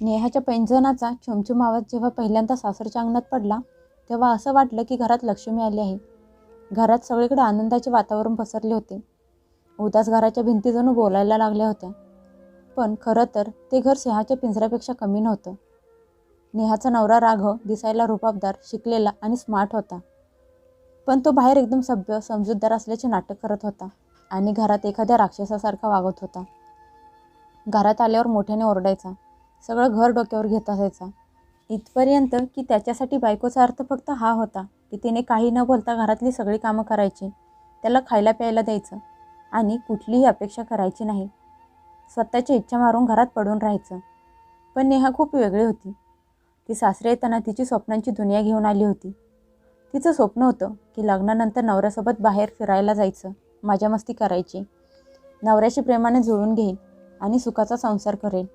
नेहाच्या पैंजणाचा छुमछुम आवाज जेव्हा पहिल्यांदा सासरच्या अंगणात पडला तेव्हा असं वाटलं की घरात लक्ष्मी आली आहे. घरात सगळीकडे आनंदाचे वातावरण पसरले होते. उदास घराच्या भिंती जणू बोलायला लागल्या होत्या. पण खरं तर ते घर सिंहाच्या पिंजऱ्यापेक्षा कमी नव्हतं. नेहाचा नवरा राघव दिसायला रुबाबदार शिकलेला आणि स्मार्ट होता. पण तो बाहेर एकदम सभ्य समजूतदार असल्याचे नाटक करत होता आणि घरात एखाद्या राक्षसासारखा वागत होता. घरात आल्यावर मोठ्याने ओरडायचा सगळं घर डोक्यावर घेत असायचा. इथपर्यंत की त्याच्यासाठी बायकोचा अर्थ फक्त हा होता की तिने काही न बोलता घरातली सगळी कामं करायची. त्याला खायला प्यायला द्यायचं आणि कुठलीही अपेक्षा करायची नाही. स्वतःची इच्छा मारून घरात पडून राहायचं. पण नेहा खूप वेगळी होती. ती सासरे येताना तिची स्वप्नांची दुनिया घेऊन आली होती. तिचं स्वप्न होतं की लग्नानंतर नवऱ्यासोबत बाहेर फिरायला जायचं मजा मस्ती करायची. नवऱ्याशी प्रेमाने जुळून घेईल आणि सुखाचा संसार करेल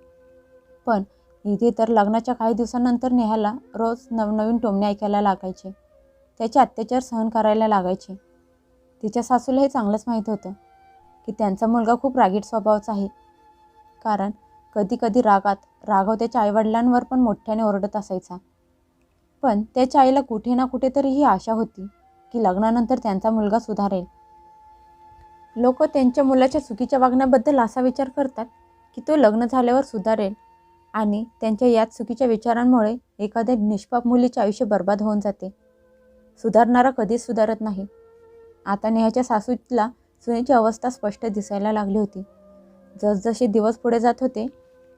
पण इथे तर लग्नाच्या काही दिवसांनंतर नेहाला रोज नवनवीन टोमणे ऐकायला लागायचे. त्याचे अत्याचार सहन करायला लागायचे. तिच्या सासूला हे चांगलंच माहीत होतं की त्यांचा मुलगा खूप रागीट स्वभावाचा आहे. कारण कधी कधी रागात राघव त्याच्या आईवडिलांवर पण मोठ्याने ओरडत असायचा. पण त्याच्या आईला कुठे ना कुठेतरी ही आशा होती की लग्नानंतर त्यांचा मुलगा सुधारेल. लोक त्यांच्या मुलाच्या चुकीच्या वागण्याबद्दल असा विचार करतात की तो लग्न झाल्यावर सुधारेल आणि त्यांच्या याच चुकीच्या विचारांमुळे एखाद्या निष्पाप मुलीचे आयुष्य बर्बाद होऊन जाते. सुधारणारा कधीच सुधारत नाही. आता नेहाच्या सासूला सुनेची अवस्था स्पष्ट दिसायला लागली होती. जसजसे दिवस पुढे जात होते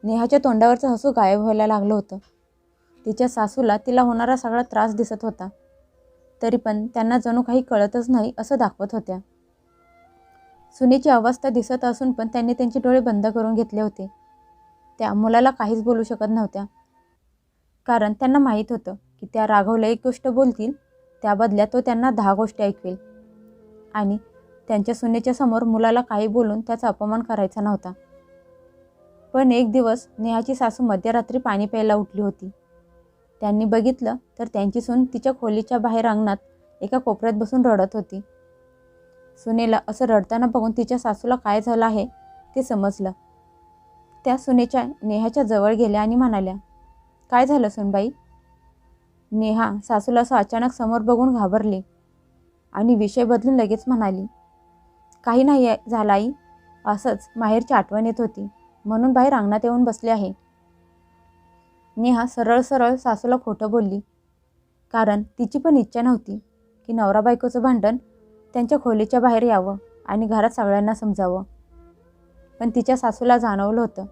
नेहाच्या तोंडावरचं हसू गायब व्हायला लागलं होतं. तिच्या सासूला तिला होणारा सगळा त्रास दिसत होता. तरी पण त्यांना जणू काही कळतच नाही असं दाखवत होत्या. सुनेची अवस्था दिसत असून पण त्यांनी त्यांचे डोळे बंद करून घेतले होते. त्या मुलाला काहीच बोलू शकत नव्हत्या. कारण त्यांना माहीत होतं की त्या राघवला एक गोष्ट बोलतील त्या बदल्यात तो त्यांना दहा गोष्टी ऐकवेल. आणि त्यांच्या सुनेच्या समोर मुलाला काही बोलून त्याचा अपमान करायचा नव्हता. पण एक दिवस नेहाची सासू मध्यरात्री पाणी प्यायला उठली होती. त्यांनी बघितलं तर त्यांची सून तिच्या खोलीच्या बाहेर अंगणात एका कोपऱ्यात बसून रडत होती. सुनेला असं रडताना बघून तिच्या सासूला काय झालं आहे ते समजलं. त्या सुनेच्या नेहाच्या जवळ गेल्या आणि म्हणाल्या काय झालं सुनबाई? नेहा सासूला असं अचानक समोर बघून घाबरली आणि विषय बदलून लगेच म्हणाली काही नाही आहे झालं आई असंच माहेरची आठवण येत होती म्हणून बाहेर अंगणात येऊन बसले आहे. नेहा सरळ सरळ सासूला खोटं बोलली कारण तिची पण इच्छा नव्हती की नवरा बायकोचं भांडण त्यांच्या खोलीच्या बाहेर यावं आणि घरात सगळ्यांना समजावं. पण तिच्या सासूला जाणवलं होतं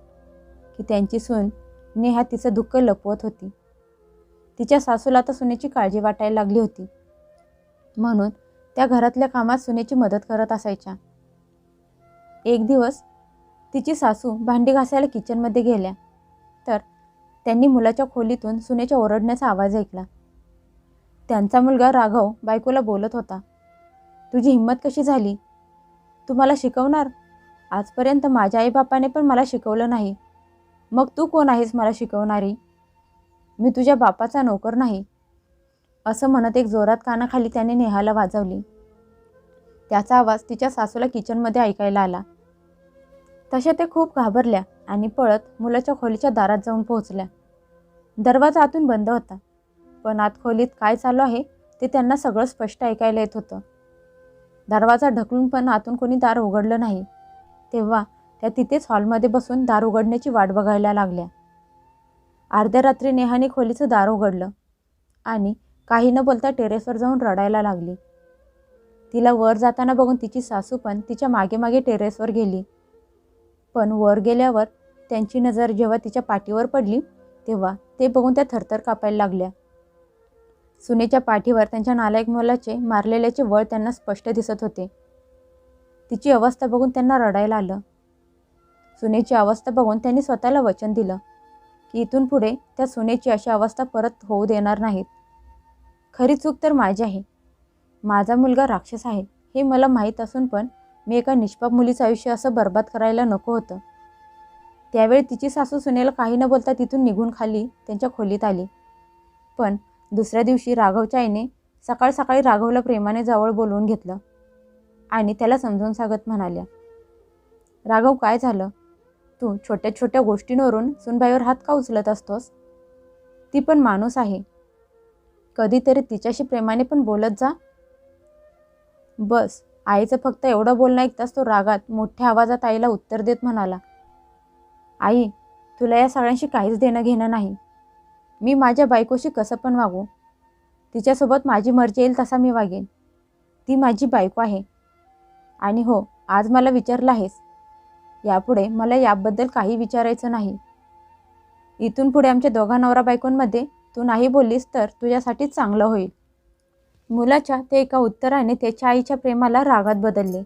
की त्यांची सून नेहा तिचं दुःख लपवत होती. तिच्या सासूला तर सुनेची काळजी वाटायला लागली होती. म्हणून त्या घरातल्या कामात सुनेची मदत करत असायच्या. एक दिवस तिची सासू भांडी घासायला किचनमध्ये गेल्या. तर त्यांनी मुलाच्या खोलीतून सुनेच्या ओरडण्याचा आवाज ऐकला. त्यांचा मुलगा राघव बायकोला बोलत होता तुझी हिंमत कशी झाली? तू मला शिकवणार? आजपर्यंत माझ्या आईबापाने पण मला शिकवलं नाही. मग तू कोण आहेस मला शिकवणारी? मी तुझ्या बापाचा नोकर नाही. असं म्हणत एक जोरात कानाखाली त्याने नेहाला वाजवली. त्याचा आवाज तिच्या सासूला किचनमध्ये ऐकायला आला. तशा ते खूप घाबरल्या आणि पळत मुलाच्या खोलीच्या दारात जाऊन पोहोचल्या. दरवाजा आतून बंद होता. पण आत खोलीत काय चालू आहे ते त्यांना सगळं स्पष्ट ऐकायला येत होतं. दरवाजा ढकलून पण आतून कोणी दार उघडलं नाही. तेव्हा त्या तिथेच हॉलमध्ये बसून दार उघडण्याची वाट बघायला लागल्या. अर्ध्या रात्री नेहाने खोलीचं दार उघडलं आणि काही न बोलता टेरेसवर जाऊन रडायला लागली. तिला वर जाताना बघून तिची सासू पण तिच्यामागे मागे टेरेसवर गेली. पण वर गेल्यावर त्यांची नजर जेव्हा तिच्या पाठीवर पडली तेव्हा ते बघून त्या थरथर कापायला लागल्या. सुनेच्या पाठीवर त्यांच्या नालायक मुलाचे मारलेल्याचे वळ त्यांना स्पष्ट दिसत होते. तिची अवस्था बघून त्यांना रडायला आलं. सुनेची अवस्था बघून त्यांनी स्वतःला वचन दिलं की इथून पुढे त्या सुनेची अशी अवस्था परत होऊ देणार नाहीत. खरी चूक तर माझी आहे. माझा मुलगा राक्षस आहे हे मला माहीत असून पण मी एका निष्पाप मुलीचं आयुष्य असं बर्बाद करायला नको होतं. त्यावेळी तिची सासू सुनेला काही न बोलता तिथून निघून खाली त्यांच्या खोलीत आली. पण दुसऱ्या दिवशी राघवच्या आईने सकाळ सकाळी राघवला प्रेमाने जवळ बोलवून घेतलं. आणि त्याला समजून सांगत म्हणाल्या राघव काय झालं? तू छोट्या छोट्या गोष्टींवरून सुनबाईवर हात का उचलत असतोस? ती पण माणूस आहे. कधीतरी तिच्याशी प्रेमाने पण बोलत जा. बस आईचं फक्त एवढं बोलणं ऐकताच तो रागात मोठ्या आवाजात आईला उत्तर देत म्हणाला आई तुला या सगळ्यांशी काहीच देणं घेणं नाही. मी माझ्या बायकोशी कसं पण वागू. तिच्यासोबत माझी मर्जी येईल तसा मी वागेन. ती माझी बायको आहे. आणि हो आज मला विचारलं आहेस. यापुढे मला याबद्दल काही विचारायचं नाही. इथून पुढे आमच्या दोघा नवरा बायकोंमध्ये तू नाही बोललीस तर तुझ्यासाठीच चांगलं होईल. मुलाच्या ते एका उत्तराने त्याच्या आईच्या प्रेमाला रागात बदलले.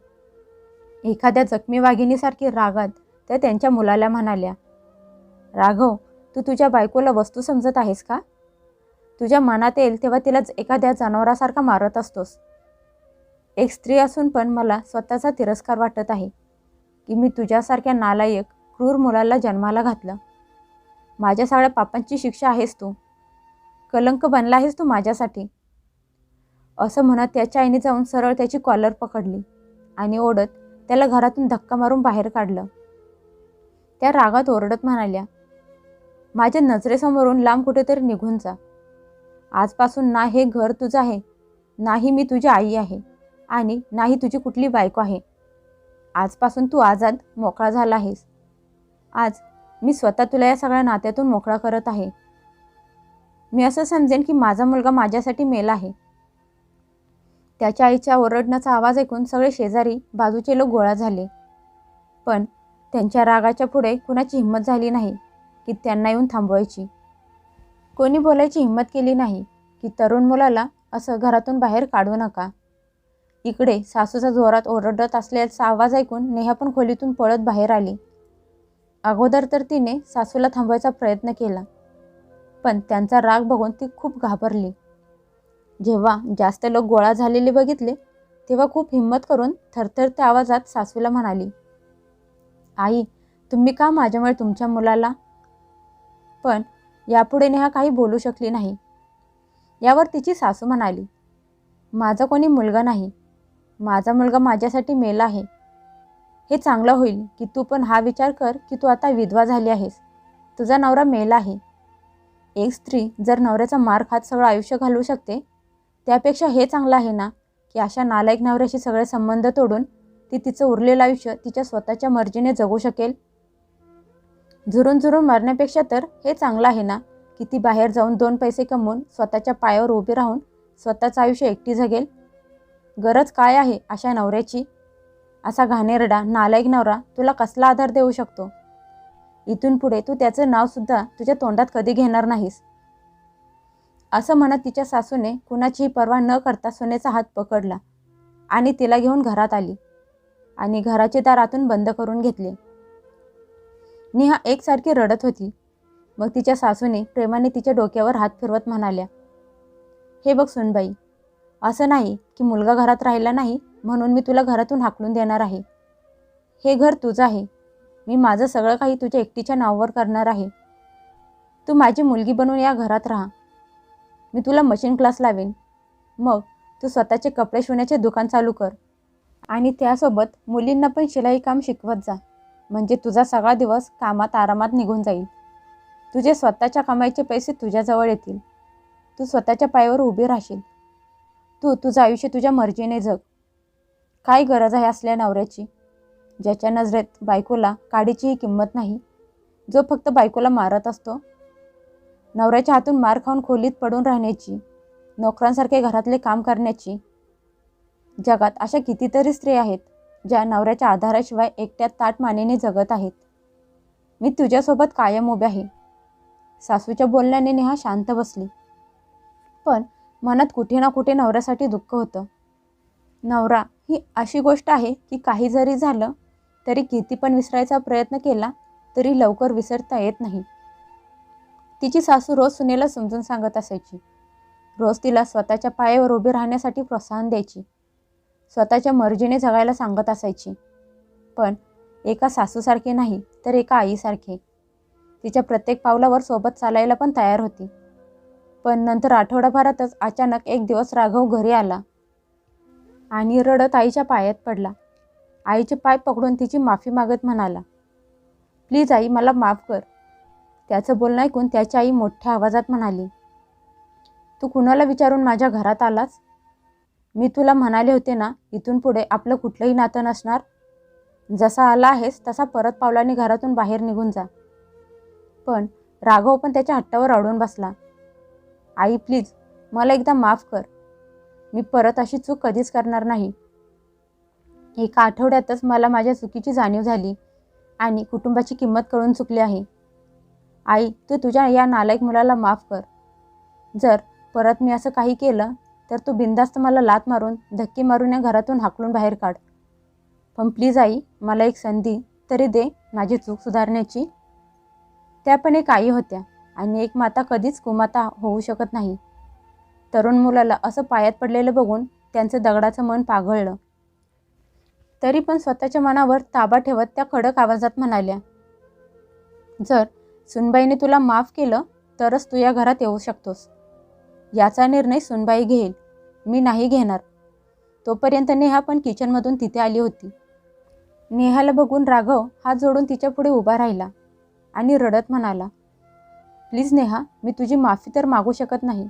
एखाद्या जखमी वाघिणीसारखी रागात त्या त्यांच्या मुलाला म्हणाल्या राघव तू तुझ्या बायकोला वस्तू समजत आहेस का? तुझ्या मनात येईल तेव्हा तिला एखाद्या जनावरासारखा मारत असतोस. एक स्त्री असून पण मला स्वतःचा तिरस्कार वाटत आहे की मी तुझ्यासारख्या नालायक क्रूर मुलाला जन्माला घातलं. माझ्या सगळ्या पापांची शिक्षा आहेस तू. कलंक बनला आहेस तू माझ्यासाठी. असं म्हणत त्याच्या आईने जाऊन सरळ त्याची कॉलर पकडली आणि ओढत त्याला घरातून धक्का मारून बाहेर काढलं. त्या रागात ओरडत म्हणाल्या माझ्या नजरेसमोरून लांब कुठेतरी निघून जा. आजपासून ना हे घर तुझं आहे नाही मी तुझी आई आहे. आणि नाही तुझी कुठली बायको आहे. आजपासून तू आजाद मोकळा झाला आहेस. आज मी स्वतः तुला या सगळ्या नात्यातून मोकळा करत आहे. मी असं समजेन की माझा मुलगा माझ्यासाठी मेला आहे. त्याच्या आईच्या ओरडण्याचा आवाज ऐकून सगळे शेजारी बाजूचे लोक गोळा झाले. पण त्यांच्या रागाच्या पुढे कुणाची हिंमत झाली नाही की त्यांना येऊन थांबवायची. कोणी बोलायची हिंमत केली नाही की तरुण मुलाला असं घरातून बाहेर काढू नका. इकडे सासूचा जोरात ओरडत असल्याचा आवाज ऐकून नेहा पण खोलीतून पळत बाहेर आली. अगोदर तर तिने सासूला थांबवायचा प्रयत्न केला पण त्यांचा राग बघून ती खूप घाबरली. जेव्हा जास्त लोक गोळा झालेले बघितले तेव्हा खूप हिंमत करून थरथरत्या आवाजात सासूला म्हणाली आई तुम्ही का माझ्यामुळे तुमच्या मुलाला पण यापुढे नेहा काही बोलू शकली नाही. यावर तिची सासू म्हणाली माझा कोणी मुलगा नाही. माझा मुलगा माझ्यासाठी मेला आहे. हे चांगलं होईल की तू पण हा विचार कर की तू आता विधवा झाली आहेस. तुझा नवरा मेला आहे. एक स्त्री जर नवऱ्याचा मार खात सगळं आयुष्य घालवू शकते त्यापेक्षा हे चांगलं आहे ना की अशा नालायक नवऱ्याशी सगळे संबंध तोडून ती तिचं उरलेलं आयुष्य तिच्या स्वतःच्या मर्जीने जगू शकेल? झुरून झुरून मरण्यापेक्षा तर हे चांगलं आहे ना की ती बाहेर जाऊन दोन पैसे कमवून स्वतःच्या पायावर उभी राहून स्वतःचं आयुष्य एकटी जगेल? गरज काय आहे अशा नवऱ्याची? असा घाणेरडा नालायक नवरा तुला कसला आधार देऊ शकतो? इथून पुढे तू त्याचं नावसुद्धा तुझ्या तोंडात कधी घेणार नाहीस. असं म्हणत तिच्या सासूने कुणाचीही पर्वा न करता सोन्याचा हात पकडला आणि तिला घेऊन घरात आली आणि घराचे दार आतून बंद करून घेतले. नेहा एकसारखी रडत होती. मग तिच्या सासूने प्रेमाने तिच्या डोक्यावर हात फिरवत म्हणाल्या हे बघ सुनबाई असं नाही की मुलगा घरात राहिला नाही म्हणून मी तुला घरातून हाकलून देणार आहे. हे घर तुझं आहे. मी माझं सगळं काही तुझ्या एकटीच्या नावावर करणार आहे. तू माझी मुलगी बनून या घरात राहा. मी तुला मशीन क्लास लावेन. मग तू स्वतःचे कपडे शिवण्याचे दुकान चालू कर. आणि त्यासोबत मुलींना पण शिलाई काम शिकवत जा. म्हणजे तुझा सगळा दिवस कामात आरामात निघून जाईल. तुझे स्वतःच्या कमाईचे पैसे तुझ्याजवळ येतील. तू स्वतःच्या पायावर उभी राहशील. तू तुझं आयुष्य तुझ्या मर्जीने जग. काय गरज आहे असल्या नवऱ्याची? ज्याच्या नजरेत बायकोला काडीचीही किंमत नाही जो फक्त बायकोला मारत असतो. नवऱ्याच्या हातून मार खाऊन खोलीत पडून राहण्याची नोकरांसारखे घरातले काम करण्याची. जगात अशा कितीतरी स्त्री आहेत ज्या नवऱ्याच्या आधाराशिवाय एकट्यात ताट मानेने जगत आहेत. मी तुझ्यासोबत कायम उभे आहे. सासूच्या बोलण्याने नेहा शांत बसली. पण मनात कुठे ना कुठे नवऱ्यासाठी दुःख होतं. नवरा ही अशी गोष्ट आहे की काही जरी झालं तरी किती पण विसरायचा प्रयत्न केला तरी लवकर विसरता येत नाही. तिची सासू रोज सुनेला समजून सांगत असायची. रोज तिला स्वतःच्या पायावर उभी राहण्यासाठी प्रोत्साहन द्यायची. स्वतःच्या मर्जीने जगायला सांगत असायची. पण एका सासूसारखे नाही तर एका आईसारखे. तिच्या प्रत्येक पावलावर सोबत चालायला पण तयार होती. पण नंतर आठवडाभरातच अचानक एक दिवस राघव घरी आला आणि रडत आईच्या पायात पडला. आईचे पाय पकडून तिची माफी मागत म्हणाला प्लीज आई मला माफ कर. त्याचं बोलणं ऐकून त्याची आई मोठ्या आवाजात म्हणाली तू कुणाला विचारून माझ्या घरात आलास? मी तुला म्हणाले होते ना इथून पुढे आपलं कुठलंही नातं नसणार. जसा आला आहेस तसा परत पावलाने घरातून बाहेर निघून जा. पण राघव पण त्याच्या हट्टावर अडून बसला. आई प्लीज मला एकदा माफ कर. मी परत अशी चूक कधीच करणार नाही. एका आठवड्यातच मला माझ्या चुकीची जाणीव झाली आणि कुटुंबाची किंमत कळून चुकली आहे. आई तू तुझ्या या नालायक मुलाला माफ कर. जर परत मी असं काही केलं तर तू बिंदास्त मला लात मारून धक्के मारून या घरातून हाकलून बाहेर काढ. पण प्लीज आई मला एक संधी तरी दे माझी चूक सुधारण्याची. त्या पण एक आई होत्या. आणि एक माता कधीच कुमाता होऊ शकत नाही. तरुण मुलाला असं पायात पडलेलं बघून त्यांचं दगडाचं मन पाघळलं. तरी पण स्वतःच्या मनावर ताबा ठेवत त्या कडक आवाजात म्हणाल्या जर सुनबाईने तुला माफ केलं तरच तू या घरात येऊ शकतोस. याचा निर्णय सुनबाई घेईल मी नाही घेणार. तोपर्यंत नेहा पण किचनमधून तिथे आली होती. नेहाला बघून राघव हात जोडून तिच्या पुढे उभा राहिला आणि रडत म्हणाला प्लीज नेहा मी तुझी माफी तर मागू शकत नाही.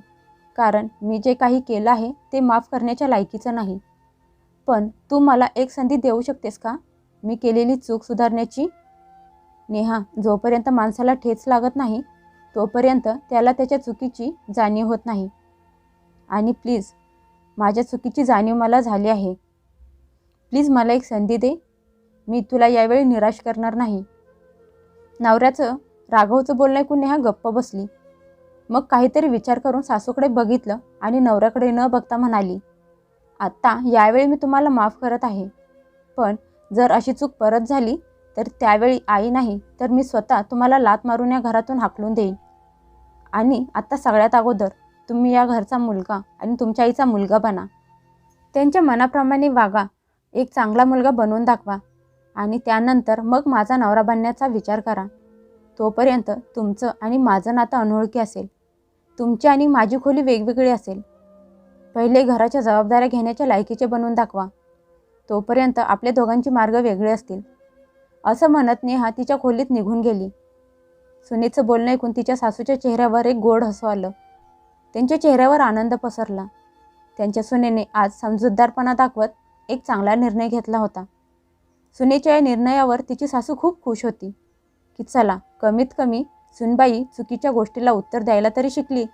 कारण मी जे काही केलं आहे ते माफ करण्याच्या लायकीचं नाही. पण तू मला एक संधी देऊ शकतेस का? मी केलेली चूक सुधारण्याची? नेहा जोपर्यंत माणसाला ठेच लागत नाही तोपर्यंत त्याला त्याच्या चुकीची जाणीव होत नाही. आणि प्लीज माझ्या चुकीची जाणीव मला झाली आहे. प्लीज मला एक संधी दे. मी तुला यावेळी निराश करणार नाही. नवऱ्याचं राघवचं बोलणं ऐकून नेहा गप्प बसली. मग काहीतरी विचार करून सासूकडे बघितलं आणि नवऱ्याकडे न बघता म्हणाली आत्ता यावेळी मी तुम्हाला माफ करत आहे. पण जर अशी चूक परत झाली तर त्यावेळी आई नाही तर मी स्वतः तुम्हाला लात मारून या घरातून हाकलून देईन. आणि आत्ता सगळ्यात अगोदर तुम्ही या घरचा मुलगा आणि तुमच्या आईचा मुलगा बना. त्यांच्या मनाप्रमाणे वागा एक चांगला मुलगा बनवून दाखवा. आणि त्यानंतर मग माझा नवरा बनण्याचा विचार करा. तोपर्यंत तुमचं आणि माझं नातं अनोळखी असेल. तुमची आणि माझी खोली वेगवेगळी असेल. पहिले घराच्या जबाबदाऱ्या घेण्याच्या लायकीचे बनवून दाखवा. तोपर्यंत आपल्या दोघांची मार्ग वेगळे असतील. असं म्हणत नेहा तिच्या खोलीत निघून गेली. सुनीतचं बोलणं ऐकून तिच्या सासूच्या चेहऱ्यावर एक गोड हसू आलं. त्यांच्या चेहऱ्यावर आनंद पसरला. त्यांच्या सुनेने आज समजूतदारपणा दाखवत एक चांगला निर्णय घेतला होता. सुनेच्या या निर्णयावर तिची सासू खूप खुश होती. की चला कमीत कमी सुनबाई चुकीच्या गोष्टीला उत्तर द्यायला तरी शिकली.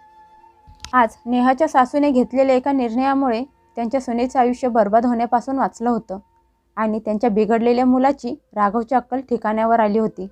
आज नेहाच्या सासूने घेतलेल्या एका निर्णयामुळे त्यांच्या सुनेचं आयुष्य बर्बाद होण्यापासून वाचलं होतं आणि त्यांच्या बिघडलेल्या मुलाची राघवची अक्कल ठिकाण्यावर आली होती.